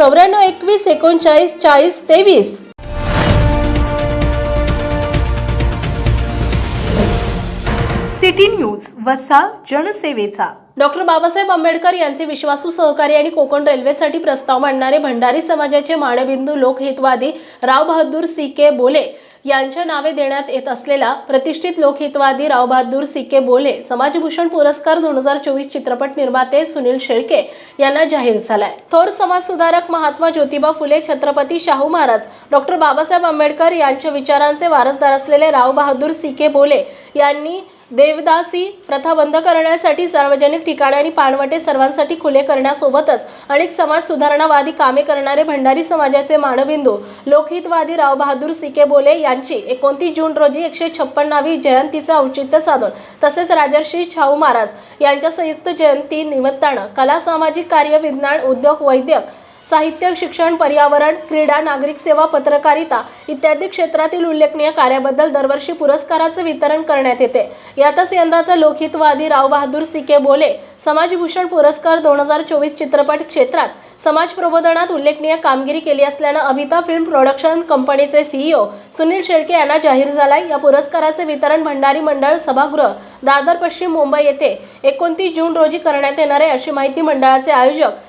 चौऱ्याण्णव एकवीस एकोणचाळीस चाळीस तेवीस. सिटी न्यूज वसा जनसेवेचा. डॉक्टर बाबासाहेब आंबेडकर यांचे विश्वासू सहकारी आणि कोकण रेल्वेसाठी प्रस्ताव मांडणारे भंडारी समाजाचे मानबिंदू लोकहितवादी राव बहादूर सी के बोले. यांच्या नावे देण्यात येत असलेला प्रतिष्ठित लोकहितवादी राव बहादूर बोले समाजभूषण पुरस्कार दोन हजार चोवीस चित्रपट निर्माते सुनील शेळके यांना जाहीर झालाय. थोर समाजसुधारक महात्मा ज्योतिबा फुले छत्रपती शाहू महाराज डॉक्टर बाबासाहेब आंबेडकर यांच्या विचारांचे वारसदार असलेले राव बहादूर सी बोले यांनी देवदासी प्रथा बंद करण्यासाठी सार्वजनिक ठिकाणे आणि पाणवटे सर्वांसाठी खुले करण्यासोबतच अनेक समाज सुधारणावादी कामे करणारे भंडारी समाजाचे मानबिंदू लोकहितवादी रावबहादूर सिके बोले यांची एकोणतीस जून रोजी एकशे छप्पन्नावी जयंतीचं औचित्य साधून तसेच राजर्षी शाहू महाराज यांच्या संयुक्त जयंती निमित्तानं कला सामाजिक कार्य विज्ञान उद्योग वैद्यक साहित्य शिक्षण पर्यावरण क्रीडा नागरिक सेवा पत्रकारिता इत्यादी क्षेत्रातील उल्लेखनीय कार्याबद्दल दरवर्षी पुरस्काराचे वितरण करण्यात येते. यातच यंदाचा लोकहितवादी राव बहादूर सिके बोले समाजभूषण पुरस्कार दोन हजार चोवीस चित्रपट क्षेत्रात समाज प्रबोधनात उल्लेखनीय कामगिरी केली असल्यानं अभिता फिल्म प्रोडक्शन कंपनीचे सीईओ सुनील शेळके यांना जाहीर झालाय. या पुरस्काराचे वितरण भंडारी मंडळ सभागृह दादर पश्चिम मुंबई येथे एकोणतीस जून रोजी करण्यात येणार आहे अशी माहिती मंडळाचे आयोजक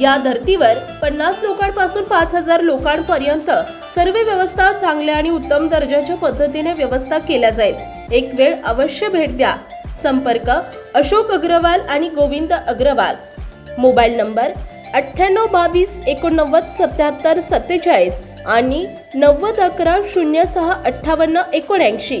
या धर्तीवर पन्नास लोकांपासून पाच हजार लोकांपर्यंत सर्व व्यवस्था चांगल्या आणि उत्तम दर्जाच्या पद्धतीने व्यवस्था केल्या जाईल. एक वेळ अवश्य भेट द्या. संपर्क अशोक अग्रवाल आणि गोविंद अग्रवाल. मोबाईल नंबर अठ्ठ्याण्णव बावीस एकोणनव्वद सत्याहत्तर सत्तेचाळीस आणि नव्वद अकरा शून्य सहा अठ्ठावन्न एकोणऐंशी.